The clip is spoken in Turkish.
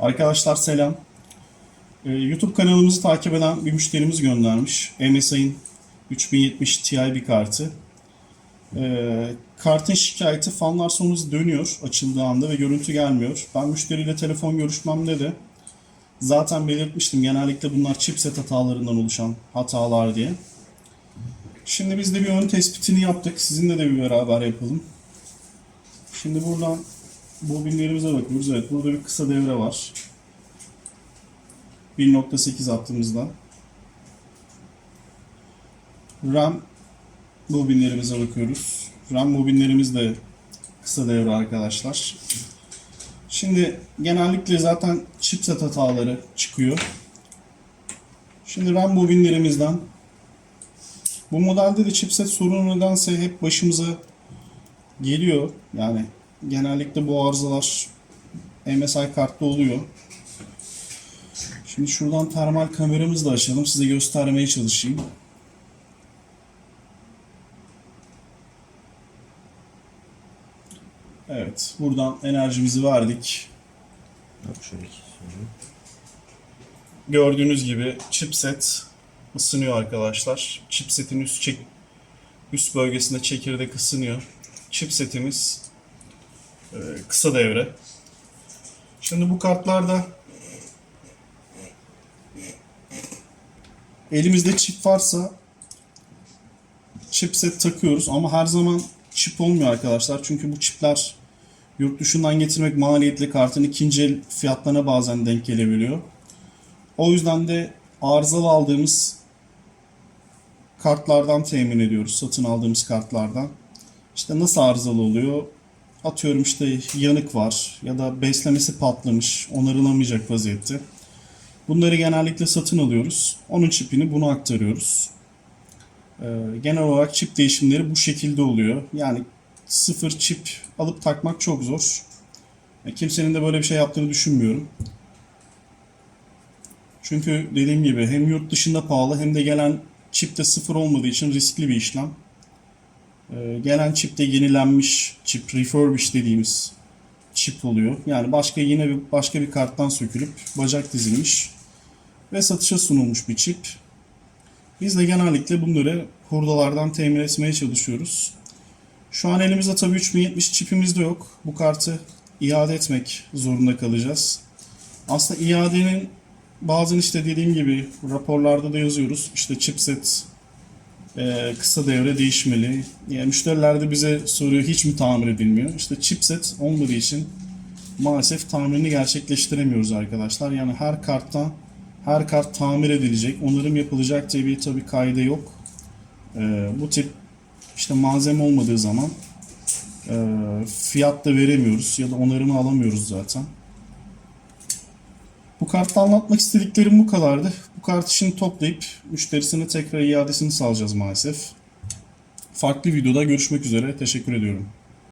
Arkadaşlar selam. Ee, YouTube kanalımızı takip eden bir müşterimiz göndermiş. MSI'nin 3070 Ti bir kartı. Ee, kartın şikayeti fanlar sonrası dönüyor açıldığı anda ve görüntü gelmiyor. Ben müşteriyle telefon görüşmemde de zaten belirtmiştim. Genellikle bunlar chipset hatalarından oluşan hatalar diye. Şimdi biz de bir ön tespitini yaptık. Sizinle de bir beraber yapalım. Şimdi buradan bobinlerimize bakıyoruz. Evet burada bir kısa devre var. 1.8 attığımızda. RAM bobinlerimize bakıyoruz. RAM bobinlerimiz de kısa devre arkadaşlar. Şimdi genellikle zaten chipset hataları çıkıyor. Şimdi RAM bobinlerimizden bu modelde de chipset sorunu nedense hep başımıza geliyor. Yani genellikle bu arızalar MSI kartta oluyor. Şimdi şuradan termal kameramızı da açalım. Size göstermeye çalışayım. Evet. Buradan enerjimizi verdik. Gördüğünüz gibi chipset ısınıyor arkadaşlar. Chipsetin üst çek üst bölgesinde çekirdek ısınıyor. Chipsetimiz kısa devre. Şimdi bu kartlarda elimizde çip varsa chipset takıyoruz ama her zaman çip olmuyor arkadaşlar. Çünkü bu çipler yurt dışından getirmek maliyetli kartın ikinci el fiyatlarına bazen denk gelebiliyor. O yüzden de arızalı aldığımız kartlardan temin ediyoruz. Satın aldığımız kartlardan. İşte nasıl arızalı oluyor? Atıyorum işte yanık var ya da beslemesi patlamış, onarılamayacak vaziyette. Bunları genellikle satın alıyoruz. Onun çipini buna aktarıyoruz. Ee, genel olarak çip değişimleri bu şekilde oluyor. Yani sıfır çip alıp takmak çok zor. Kimsenin de böyle bir şey yaptığını düşünmüyorum. Çünkü dediğim gibi hem yurt dışında pahalı hem de gelen çip de sıfır olmadığı için riskli bir işlem. Ee, gelen çip de yenilenmiş çip, refurbished dediğimiz çip oluyor. Yani başka yine bir başka bir karttan sökülüp bacak dizilmiş ve satışa sunulmuş bir çip. Biz de genellikle bunları hurdalardan temin etmeye çalışıyoruz. Şu an elimizde tabii 3070 çipimiz de yok. Bu kartı iade etmek zorunda kalacağız. Aslında iadenin bazen işte dediğim gibi raporlarda da yazıyoruz. İşte chipset e, kısa devre değişmeli. Yani müşteriler de bize soruyor hiç mi tamir edilmiyor? İşte chipset olmadığı için maalesef tamirini gerçekleştiremiyoruz arkadaşlar. Yani her karttan her kart tamir edilecek, onarım yapılacak diye bir tabii kaydı yok. E, bu tip işte malzeme olmadığı zaman e, fiyat da veremiyoruz ya da onarımı alamıyoruz zaten. Bu kartta anlatmak istediklerim bu kadardı. Bu kartı şimdi toplayıp müşterisine tekrar iadesini sağlayacağız maalesef. Farklı videoda görüşmek üzere. Teşekkür ediyorum.